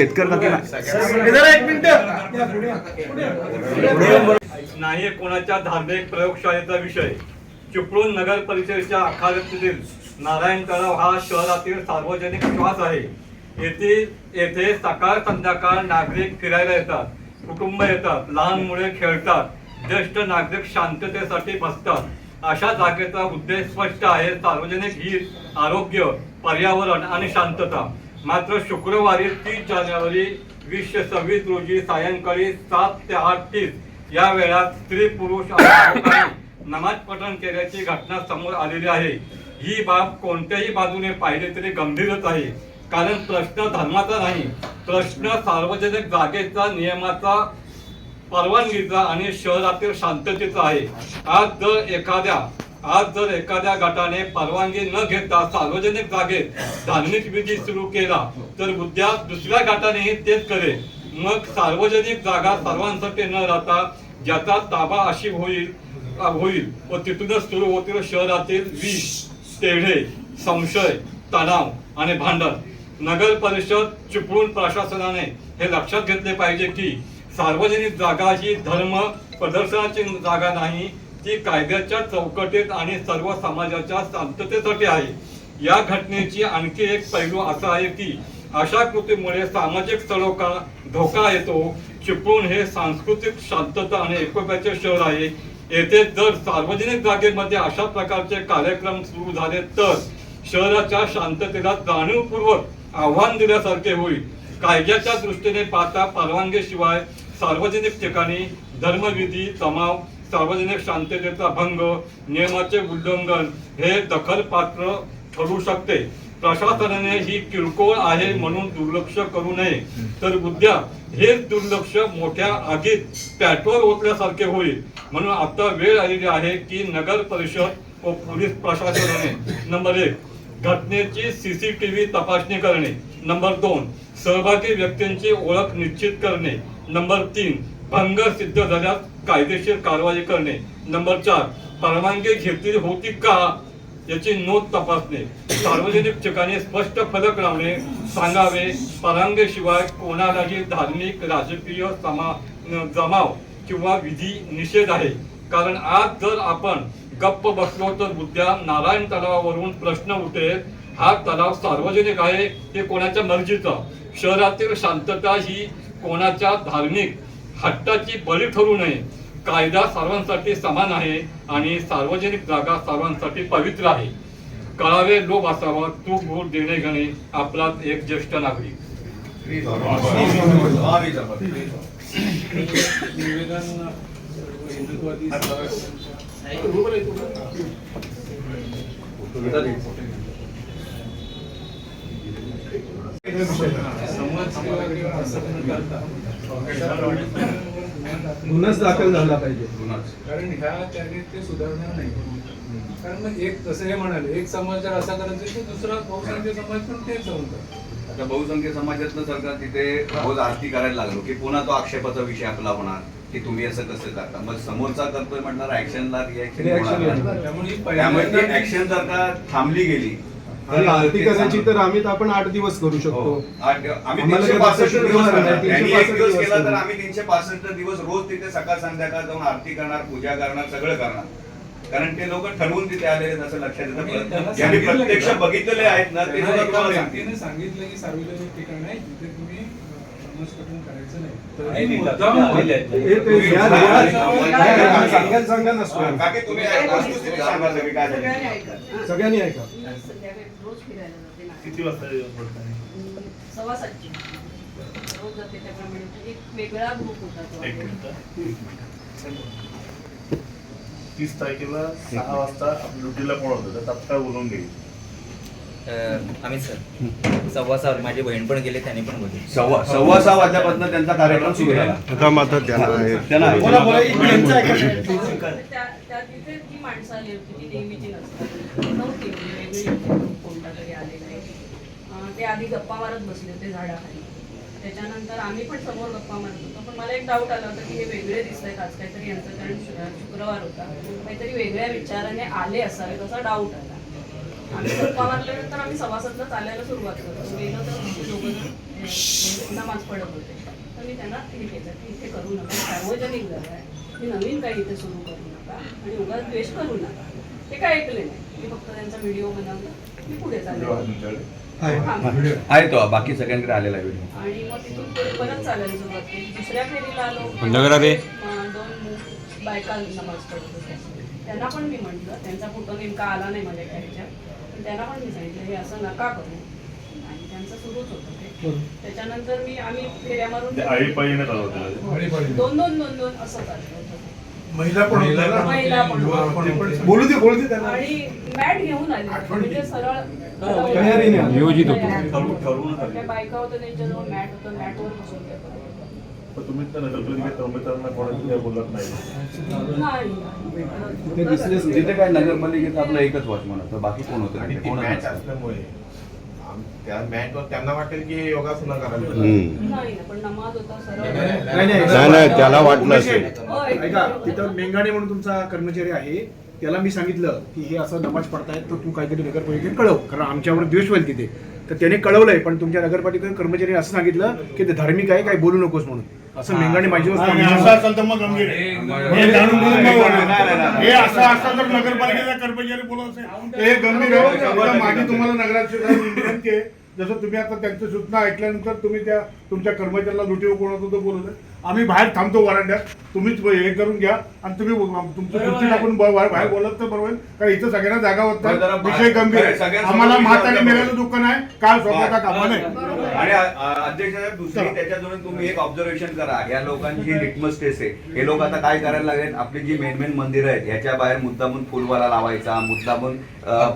केतकर नाही. कोणाच्या धार्मिक प्रयोगशाळेचा विषय. चिपळूण नगर परिषदेच्या आखाड्यातील नारायण तलाव हा शहरातील सार्वजनिक श्वास आहे. येथे येथे सकाळ संध्याकाळ नागरिक फिरायला येतात. कुटुंब येतात. लहान मुले खेळतात. ज्येष्ठ नागरिक शांततेसाठी बसतात. अशा जागेचा उद्देश स्पष्ट आहे. सार्वजनिक हित आरोग्य पर्यावरण आणि शांतता. मात्र शुक्रवारी तीस जानेवारी वीसशे सव्वीस रोजी सायंकाळी सात ते आठ तीस या वेळात स्त्री पुरुष नमाज पठण केल्याची घटना समोर आलेली आहे. ही बाब कोणत्याही बाजूने पाहिले तरी गंभीरच आहे. कारण प्रश्न धर्माचा नाही. प्रश्न सार्वजनिक जागेचा नियमाचा परवानगीचा आणि शहरातील शांततेचा आहे. आज जर एखाद्या आज जर एखाद्या गटाने परवानगी न घेता सार्वजनिक जागेत धार्मिक विधी सुरू केला तर उद्या दुसऱ्या गटानेही तेच करेल. मग सार्वजनिक जागा सर्वांसाठी न राहता ज्याचा ताबा अशी होईल होईल व तिथूनच सुरू होतील शहरातील विष तेढे संशय तणाव आणि भांडण. नगर परिषद चिपळूण प्रशासनाने हे लक्षात घेतले पाहिजे की सार्वजनिक जागा ही धर्म प्रदर्शनाची जागा नाही ती कायद्याच्या चौकटीत आणि सर्व समाजाच्या शांततेसाठी आहे. या घटनेची आणखी एक पैलू असा आहे की अशा कृतीमुळे सामाजिक सलोखा धोका येतो. चिपळूण हे सांस्कृतिक शांतता आणि एकोप्याचे शहर आहे. येथे जर सार्वजनिक जागेमध्ये अशा प्रकारचे कार्यक्रम सुरू झाले तर शहराच्या शांततेला जाणीवपूर्वक आव्हान दिल्यासारखे होईल. कायद्याच्या दृष्टीने पाहता परवानगीशिवाय सार्वजनिक ठिकाणी धर्मविधी जमाव सार्वजनिक शांततेचा भंग नियमाचे उल्लंघन हे दखलपात्र ठरू शकते. प्रशासनाने ही किरकोळ आहे म्हणून दुर्लक्ष करू नये. तर उद्या हेच दुर्लक्ष मोठ्या आगीत पेट्रोल ओतल्यासारखे होईल. म्हणून आता वेळ आलेली आहे की नगर परिषद व पोलीस प्रशासनाने. नंबर एक घटनेची सीसीटीव्ही तपासणी करणे. नंबर दोन सहभागी व्यक्तींची ओळख निश्चित करणे. नंबर तीन भंग सिद्ध झाल्यास कायदेशीर कारवाई करणे. नंबर चार परवानगी घेतली होती का? याची नोंद तपासणे. सार्वजनिक ठिकाणी स्पष्ट फलक लावणे सांगावे. परवानगीशिवाय कोणालाही धार्मिक राजकीय समा जमाव किंवा विधी निषेध आहे. कारण आज जर आपण गप्प बसलो तर उद्या नारायण तलावावरून प्रश्न उठेल हा तलाव सार्वजनिक आहे हे कोणाच्या मर्जीचा? शहरातील शांतता ही कोणाच्या धार्मिक हट्टाची बळी ठरू नये. कायदा सर्वांसाठी समान आहे आणि सार्वजनिक जागा सर्वांसाठी पवित्र आहे. कळावे लोभ असावा तू वोट देणे घेणे आपला एक ज्येष्ठ नागरिक. निवेदन समाज सेवा गुन्हाच दाखल झाला पाहिजे. कारण ह्या त्याने ते सुधारणार नाही कारण मग एक जसं हे म्हणाले एक समाज जर असा करायचा तर दुसरा बहुसंख्य समाज पण तेच म्हणतात आता बहुसंख्य समाजातलं सरकार तिथे रोज आरती करायला लागलो की पुन्हा तो आक्षेपाचा विषय आपला होणार की तुम्ही असं कसं करता? मग समोरचा करतोय म्हणणार ऍक्शनला रिॲक्शन. त्यामुळे ऍक्शन जर का थांबली गेली आणि आरती करायची तर आम्ही तर आपण आठ दिवस करू हो. शकतो. आठ दिवस- आम्ही आम्हाला तीनशे पासष्ट दिवस दिवस करणार. नाही, त्यांनी तीनशे एक दिवस केला तर आम्ही तीनशे पासष्ट दिवस रोज तिथे सकाळ संध्याकाळ जाऊन आरती करणार पूजा करणार सगळं करणार. कारण ते लोक ठरवून तिथे आलेले आहेत असं लक्षात त्याला येतं ज्यांनी सांगितलं प्रत्यक्ष का? बघितलेले आहेत ना ते सुद्धा व्यक्तीने सांगतील. की सार्वजनिक ठिकाण आहे तिथे तुम्ही समाजकटून करायचं नाही. तर नाही, नाही, मुद्दाम आलेले आहेत. हे ते तुम्ही- या- तुम्ही- या- तुम्ही- या- या- तुम्ही- सांगायला सांगा. ना स्वयं. काकी तुम्ही वस्तुस्थिती सांगा सगळी काय झाली. सगळ्यांनी ऐका. सगळ्यांनी रोज फिरायला जाते ना. किती वाजता हम्म, सव्वा सातची. रोज जाते त्याप्रमाणे एक वेगळा ग्रुप होता तो. एक तीस तारखेला सहा वाजता आपण ड्युटीला कोण होतं. तर तत्काळ बोलून घेईल अमित सर. सव्वा सहा माझी बहीण पण गेले त्यांनी पण बोलले. सव्वा सव्वा सहा वाजल्यापासून त्यांचा कार्यक्रम सुरू झाला. आता मात्र त्यांना त्यांना- त्या त्या तिथे ती माणसं आली होती ती नेहमीची नसतात. नव्हती म्हणजे वेगळी होती. तरी आहे ते आधी गप्पा मारत बसले होते झाडाखाली. त्याच्यानंतर आम्ही पण समोर गप्पा मारत होतो. पण मला एक डाऊट आला होता की हे वेगळे दिसत आहेत आज काहीतरी यांचं कारण शुक्रवार होता. काहीतरी वेगळ्या विचाराने आले असावेत असा डाऊट आला. आम्ही गप्पा मारल्यानंतर आम्ही सभासदला चालायला सुरुवात करतो गेलो तर दोघं नमाज पडत होते. तर मी त्यांना हे केलं की इथे करू नका. सार्वजनिक जागा आहे. मी नवीन काही इथे सुरू करू नका आणि उगाच द्वेष करू नका. ते काय ऐकले नाही. मी फक्त त्यांचा व्हिडिओ बनवला. पुढे चालले आहे हां. तो बाकी सगळ्यांकडे आलेला आहे व्हिडिओ आणि मग तिथून पुढे परत चालायला सुरुवात केली. दुसऱ्या फेरीला आलो. नगरा रे. अं, दोन मु- बायका नमाज पडत होत्या. त्यांना पण मी म्हटलं त्यांचा फोटो नेमका आला नाही माझ्या ह्याच्यात. पण त्यांना पण मी सांगितलं हे असं नका करू. आणि त्यांचं सुरूच होतं ते. त्याच्यानंतर मी आम्ही फेऱ्या मारून आळीपाळीने. दोन दोन दोन दोन असं चाललं होतं. महिला पण होत्या ना? महिला पण युवा होत्या. पण होत्या. बोलू दे बोलू दे त्यांना आणि मॅट घेऊन आले म्हणजे सरळ तयारीने आले. नियोजित होतो. ठरवून ठरवून आले. बायका होत्या त्यांच्याजवळ मॅट होतं मॅटवर बसून करत पण तुम्ही त्या नगरपालिकेत कर्मचाऱ्यांना काही बोलत नाही ते दुसरे नाही तिथे काय नगरपालिकेत आपलं एकच वॉचमन होतं बाकी कोण होतं आणि तिथे? ती कोणच मॅच नसतं. असल्यामुळे त्या त्यांना वाटेल की हे योगासनं करायला पाहिजे. हम्म. नाही ना, पण नमाज होता सरळ नाही, नाही, नाही, नाही. नाही नाही त्याला वाटलं असेल होय. ऐका तिथं मेंगाणे म्हणून तुमचा कर्मचारी आहे त्याला मी सांगितलं की हे असं नमाज पडतायत तर तू काहीतरी नगरपालिकेत कळव कारण आमच्यावर द्वेष होईल तिथे तर त्याने कळवलंय पण तुमच्या नगरपालिकेत कर्मचारी असं सांगितलं की ते धार्मिक आहे काही बोलू नकोस म्हणून असं मेंगाणे माझ्यावर आणि असं. असेल तर मग गंभीर आहे. मग- हे जाणून बुजून. हे असं असं जर नगरपालिकेचा कर्मचारी बोलत असेल तर हे गंभीर आहे माझी तुम्हाला नगराध्यक्ष विनंती आहे जसं तुम्ही आता त्यांच्या सूचना ऐकल्यानंतर तुम्ही त्या तुमच्या कर्मचाऱ्याला लुटीव कोण होतं तो बोलत आहे आम्ही बाहेर थांबतो वरांड्यात. तुम्हीच हे करून घ्या आणि तुम्ही तुमचं खुर्ची टाकून बाहेर बोलत तर बरोबर. कारण इथं सगळ्यांना जागा होत विषय गंभीर आहे. आम्हाला म्हातारी होता मेल्याचं दुःख नाही. काल स्वतःचा कामा नाही. आणि अध्यक्ष साहेब दुसरी त्याच्यातून तुम्ही एक ऑब्झर्वेशन करा. या लोकांची लिटमस टेस्ट आहे. हे लोक आता काय करायला लागलेत? आपली जी मेन मेन मंदिरं आहेत ह्याच्या बाहेर मुद्दामून फुलवाला लावायचा मुद्दामून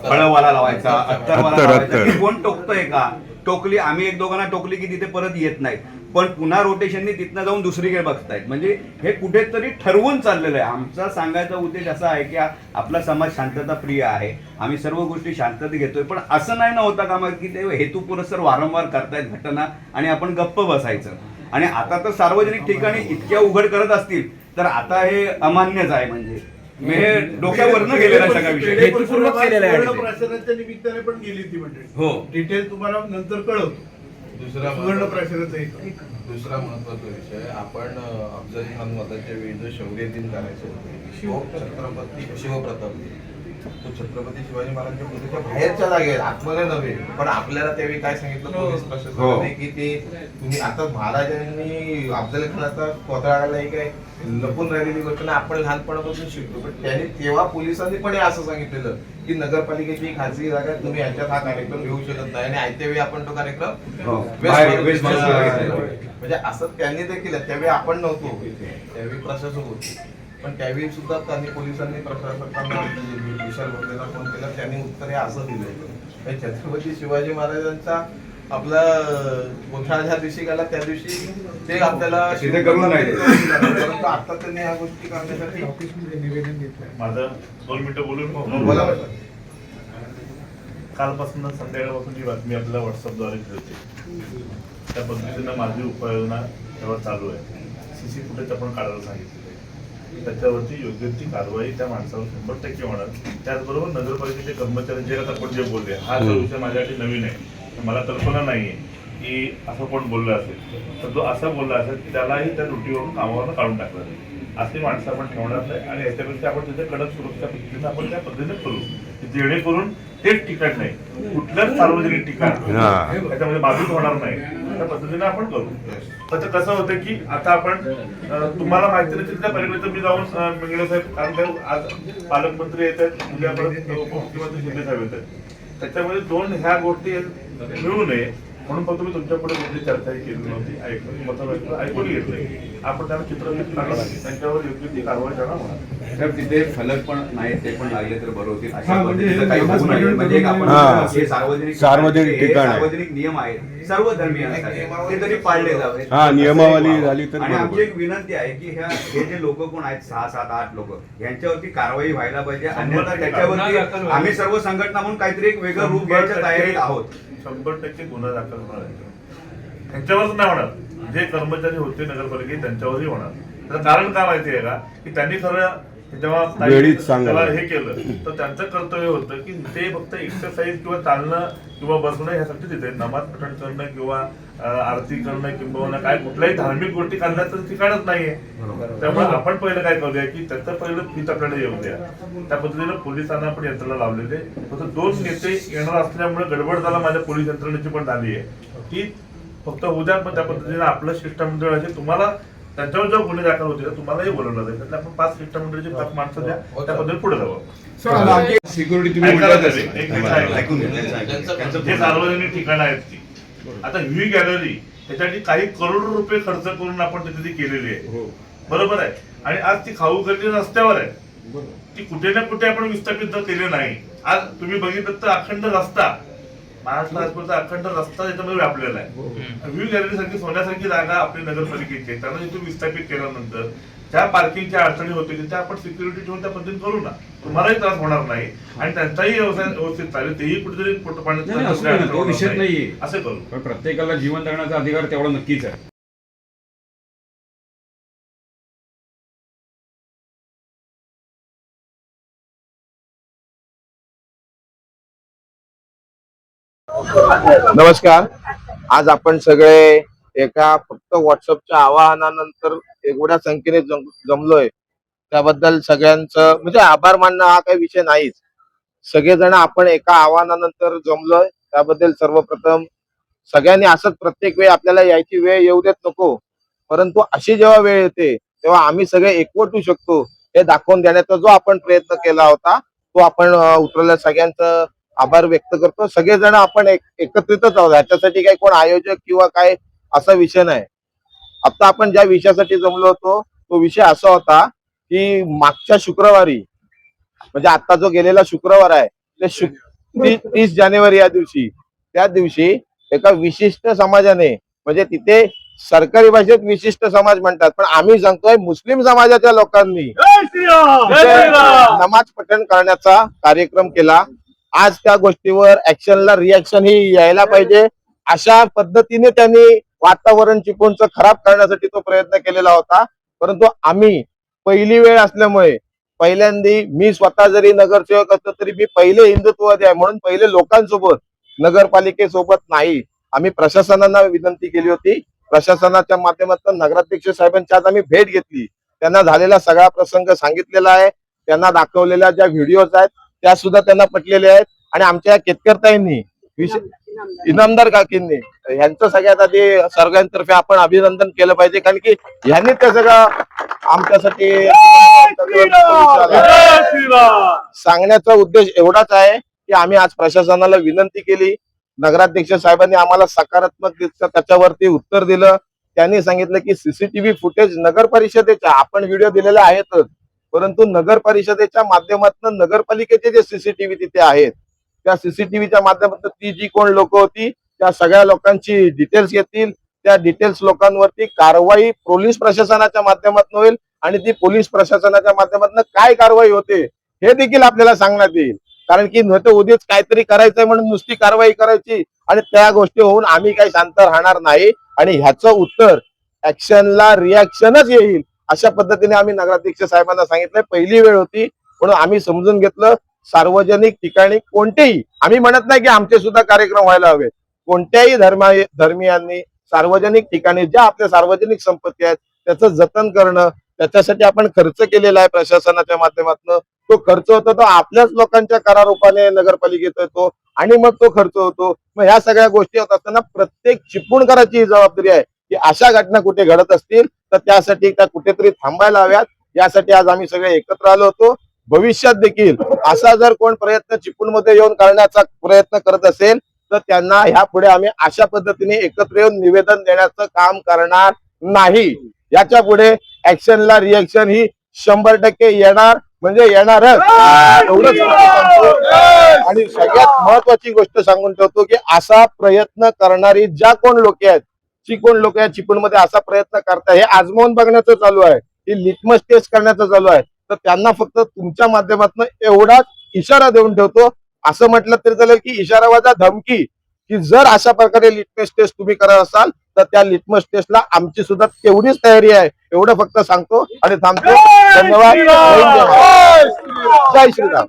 फळवाला लावायचा अत्तरवाला अत्तर, लावायचा. कोण टोकतोय का? टोकली आम्ही एक दोघांना टोकली की तिथे परत येत नाहीत. पण पुन्हा रोटेशननी तिथनं जाऊन दुसरीकडे बघतायत. म्हणजे हे कुठेतरी ठरवून चाललेलं आहे. आमचा सांगायचा उद्देश असा आहे की आपला समाज शांतता प्रिय आहे. आम्ही सर्व गोष्टी शांतता घेतोय. पण असं नाही ना होता कामा की ते हेतुपुरस्सर वारंवार करतायत घटना आणि आपण गप्प बसायचं. आणि आता तर सार्वजनिक ठिकाणी इतक्या उघड करत असतील तर आता हे अमान्यच आहे म्हणजे. डोक्यावरनं गेलेला सगळा विषय हेतुपूर्वक केलेलं आहे. निमित्ताने पण गेली ती मंडळी. हो. डिटेल तुम्हाला नंतर कळवतो. दुसरा सुवर्ण एक. दुसरा महत्त्वाचा विषय आपण अफजल खान मताच्या वेळी जो शौर्य दिन करायचो शिव छत्रपती शिवप्रताप दिन. तो छत्रपती शिवाजी महाराजांच्या मूर्तीच्या बाहेरच्या जागेत आतमध्ये नव्हे. पण आपल्याला त्यावेळी काय सांगितलं पोलीस हो. प्रशासनाने की ते तुम्ही आता महाराजांनी अफजल खानाचा कोतळाला एक काय लपून राहिलेली गोष्ट नाही. आपण लहानपणापासून शिकतो. पण त्याने तेव्हा पोलिसांनी पण हे असं सांगितलेलं की नगरपालिकेची ही खाजगी जागा आहे, तुम्ही यांच्यात हा कार्यक्रम घेऊ शकत नाही. आणि आयत्या वेळी आपण तो कार्यक्रम हो. म्हणजे असं त्यांनी ते केलं त्यावेळी आपण नव्हतो. त्यावेळी प्रशासक होते. पण त्यावेळी सुद्धा त्यांनी पोलिसांनी प्रशासकांना विशाल भोसलेला फोन केला. त्यांनी उत्तर हे असं दिलं छत्रपती शिवाजी महाराजांचा आपला मोठा ज्या दिवशी गेला त्या दिवशी ते आपल्याला. परंतु आता त्यांनी ह्या गोष्टी करण्यासाठी ऑफिसमध्ये निवेदन घेतलंय माझं दोन मिनिटं हो, बोलून बोला. कालपासून संध्याकाळपासून ही बातमी आपल्या व्हॉट्सअपद्वारे मिळते त्या पद्धतीनं माझी उपाययोजना तेव्हा चालू आहे. सी सी फुटेज आपण काढायला सांगितलेलं आहे त्याच्यावरती योग्य ती कारवाई त्या माणसावर शंभर टक्के होणार. त्याचबरोबर नगरपालिकेचे कर्मचारी जे आता आपण जे बोलले हा जो विषय माझ्यासाठी नवीन आहे. मला कल्पना नाही आहे की असं कोण बोललं असेल. तर जो असं बोलला असेल त्यालाही त्या ड्युटीवरून कामावरून काढून टाकलं जाईल. अशी माणसं आपण ठेवणार नाही आणि याच्यापेक्षा आपण तिथे कडक सुरक्षा पद्धतीने आपण त्या पद्धतीने करू की जेणेकरून तेच ठिकाण नाही कुठलंच सार्वजनिक ठिकाण हा. त्याच्यामध्ये बाधित होणार नाही. त्या पद्धतीने आपण करू. तर कसं होतं की आता आपण तुम्हाला माहिती नाही तिथल्या पलीकडे तर मी जाऊन अं, मेंगडे साहेब कारण काय आज पालकमंत्री येत आहेत उद्या उपमुख्यमंत्री शिंदे साहेब येत आहेत. त्याच्यामध्ये दोन ह्या गोष्टी मिळू नये म्हणून फक्त मी तुमच्यापुढे कुठली चर्चाही केली नव्हती. ऐकून मतं ऐकून घेतले आपण त्यांना चित्रफित काढलं त्यांच्यावर योग्य ती कारवाई करणार होणार तर तिथे फलक पण नाही ते पण लागले तर बरं होतील. अशा हा, म्हणजे पद्धतीचं काही नमाज होऊ नये. पठण म्हणजे एक आपण हा. हे सार्वजनिक सार्वजनिक हे ठिकाण आहे. सार्वजनिक नियम आहेत. सर्व धर्मियांसाठी ते तरी पाळले जावे. हा, नियमावली झाली तर आणि बरोबर. आमची एक विनंती आहे की ह्या हे जे लोक कोण आहेत सहा सात आठ लोक यांच्यावरती कारवाई व्हायला पाहिजे. अन्यथा त्याच्यावरती आम्ही सर्व संघटना म्हणून काहीतरी एक वेगळं रूप घ्यायच्या तयारीत आहोत. शंभर टक्के गुन्हा दाखल होणार आहे. त्यांच्यावरच नाही होणार. जे कर्मचारी होते नगरपालिकेत त्यांच्यावरही होणार. त्याचं कारण काय माहिती आहे का? की त्यांनी खरं जेव्हा. त्याला हे केलं तर त्यांचं कर्तव्य होतं की ते फक्त एक्सरसाइज किंवा चालणं किंवा बसणं ह्यासाठी तिथे नमाज पठण करणं किंवा आरती करणं किंवा काय कुठल्याही धार्मिक गोष्टी करण्याचं ठिकाणच नाहीये. त्यामुळे आपण पहिलं काय करूया की त्याचं पहिलं फीत आपल्याला येऊ द्या. त्या पद्धतीनं पोलिसांना पण यंत्रणा लावलेले फक्त दोन नेते येणार असल्यामुळे गडबड झाला. माझ्या पोलीस यंत्रणेची पण झाली आहे. की फक्त उद्या पण त्या पद्धतीने आपलं शिष्टमंडळ असेल तुम्हाला त्यांच्यावर जेव्हा गुन्हे दाखल होते तुम्हालाही बोलवलं जाईल. त्यातले आपण पाच शिष्टमंडळाची पाच माणसं द्या त्या पद्धतीने पुढे जावं. सिक्युरिटी तुम्ही त्यांचं. जे सार्वजनिक ठिकाणं आहेत ती. आता ही गॅलरी त्याच्यासाठी काही करोड रुपये खर्च करून आपण तिथे ती केलेली आहे. बरोबर आहे. आणि आज ती खाऊ गल्ली रस्त्यावर आहे. ती कुठे ना कुठे आपण विस्थापित केली नाही. आज तुम्ही बघितलं तर अखंड रस्ता. महाराष्ट्र राजपूरचा अखंड रस्ता त्याच्यामध्ये व्यापलेला आहे. व्ह्यू गॅलरी सारखी सोन्यासारखी जागा आपली नगरपालिकेची आहे. त्यांना इथून विस्थापित केल्यानंतर ज्या पार्किंगच्या अडचणी होतील त्या आपण सिक्युरिटी ठेवून त्या पद्धतीने करू ना. तुम्हालाही त्रास होणार नाही. आणि त्यांचाही व्यवसाय व्यवस्थित चालेल. तेही कुठेतरी पोट नाही, असं करू. प्रत्येकाला जीवन जगण्याचा अधिकार तेवढा नक्कीच आहे. नमस्कार. आज आपण सगळे एका फक्त व्हॉट्सअपच्या आवाहनानंतर एवढ्या संख्येने जमलोय. त्याबद्दल सगळ्यांचं म्हणजे आभार मानणं हा काही विषय नाहीच. सगळेजण आपण एका आव्हानानंतर जमलोय. त्याबद्दल सर्वप्रथम सगळ्यांनी असंच प्रत्येक वेळी आपल्याला यायची वेळ येऊ देत नको. परंतु अशी जेव्हा वेळ येते तेव्हा आम्ही सगळे एकवट होऊ शकतो. हे दाखवून देण्याचा जो आपण प्रयत्न केला होता तो आपण उतरवला सगळ्यांचं आभार व्यक्त करतो. सगळेजण आपण एक एकत्रितच आहोत. ह्याच्यासाठी काही कोण आयोजक किंवा काय असा विषय नाही. आता आपण ज्या विषयासाठी जमलो होतो तो विषय असा होता की मागच्या शुक्रवारी म्हणजे आता जो गेलेला शुक्रवार आहे ते शु- तीस जानेवारी या दिवशी त्या दिवशी एका विशिष्ट समाजाने म्हणजे तिथे सरकारी भाषेत विशिष्ट समाज म्हणतात. पण आम्ही सांगतोय मुस्लिम समाजाच्या लोकांनी. नमाज पठण करण्याचा कार्यक्रम केला. आज त्या गोष्टीवर ऍक्शनला रिॲक्शन ही यायला पाहिजे. अशा पद्धतीने त्यांनी वातावरण चिपळूणचं खराब करण्यासाठी तो प्रयत्न केलेला होता. परंतु आम्ही पहिली वेळ असल्यामुळे पहिल्यांदी मी स्वतः जरी नगरसेवक असलो तरी मी पहिले हिंदुत्ववादी आहे म्हणून पहिले लोकांसोबत नगरपालिकेसोबत नाही. आम्ही प्रशासनाला विनंती केली होती. प्रशासनाच्या माध्यमातून नगराध्यक्ष साहेबांची आज आम्ही भेट घेतली. त्यांना झालेला सगळा प्रसंग सांगितलेला आहे. त्यांना दाखवलेल्या ज्या व्हिडिओज आहेत त्या सुद्धा त्यांना पटलेल्या आहेत. आणि आमच्या केतकरताईंनी विशेष इनामदार. काकींनी यांचं सगळ्यात आधी सर्वांतर्फे आपण अभिनंदन केलं पाहिजे. कारण की यांनी ते सगळं आमच्यासाठी सांगण्याचा उद्देश एवढाच आहे की आम्ही आज प्रशासनाला विनंती केली. नगराध्यक्ष साहेबांनी आम्हाला सकारात्मक त्याच्यावरती उत्तर दिलं. त्यांनी सांगितलं की सीसीटीव्ही फुटेज नगर परिषदेच्या आपण व्हिडिओ दिलेले आहेतच. परंतु नगर परिषदेच्या माध्यमातून नगरपालिकेचे जे सीसीटीव्ही तिथे आहेत त्या सीसीटीव्हीच्या माध्यमातून ती जी कोण लोक होती त्या सगळ्या लोकांची डिटेल्स येतील त्या डिटेल्स लोकांवरती कारवाई पोलीस प्रशासनाच्या माध्यमातून होईल आणि ती पोलीस प्रशासनाच्या माध्यमातून काय कारवाई होते हे देखील आपल्याला सांगण्यात येईल. कारण की नव्हतं उद्याच काहीतरी करायचंय म्हणून नुसती कारवाई करायची आणि त्या गोष्टी होऊन आम्ही काही शांत राहणार नाही. आणि ह्याचं उत्तर ऍक्शनला रिॲक्शनच येईल. अशा पद्धतीने आम्ही नगराध्यक्ष साहेबांना सांगितलंय. पहिली वेळ होती म्हणून आम्ही समजून घेतलं सार्वजनिक ठिकाणी कोणतेही आम्ही म्हणत नाही की आमचे सुद्धा कार्यक्रम व्हायला हवे कोणत्याही धर्मा धर्मियांनी सार्वजनिक ठिकाणी ज्या आपल्या सार्वजनिक संपत्ती आहेत त्याचं जतन करणं त्याच्यासाठी आपण खर्च केलेला आहे प्रशासनाच्या माध्यमातून. तो खर्च होतो तो आपल्याच लोकांच्या करारूपाने नगरपालिकेत येतो आणि मग तो खर्च होतो. मग ह्या सगळ्या गोष्टी होत असताना प्रत्येक चिपूणकाराची ही जबाबदारी आहे की अशा घटना कुठे घडत असतील तर त्यासाठी त्या कुठेतरी थांबायला हव्यात. यासाठी आज आम्ही सगळे एकत्र आलो होतो. भविष्यात देखील असा जर कोण प्रयत्न चिपळूणमध्ये येऊन करण्याचा प्रयत्न करत असेल तर त्यांना ह्या पुढे आम्ही अशा पद्धतीने एकत्र येऊन निवेदन देण्याचं काम करणार नाही. याच्यापुढे ऍक्शनला रिएक्शन ही शंभर टक्के येणार. म्हणजे येणारच. एवढंच आणि सगळ्यात महत्वाची गोष्ट सांगून ठेवतो की असा प्रयत्न करणारी ज्या कोण लोक आहेत जी कोण लोक या चिपळूणमध्ये असा प्रयत्न करताय. हे आजमावून बघण्याचं चालू आहे. ही लिटमस टेस्ट करण्याचं चालू आहे. तर त्यांना फक्त तुमच्या माध्यमातून एवढाच इशारा देऊन ठेवतो. असं म्हटलं तरी चालेल की इशारा वाजा धमकी. की जर अशा प्रकारे लिटमस टेस्ट तुम्ही करत असाल तर त्या लिटमस टेस्टला आमची सुद्धा तेवढीच तयारी आहे. एवढं फक्त सांगतो आणि थांबतो. धन्यवाद. जय श्रीराम.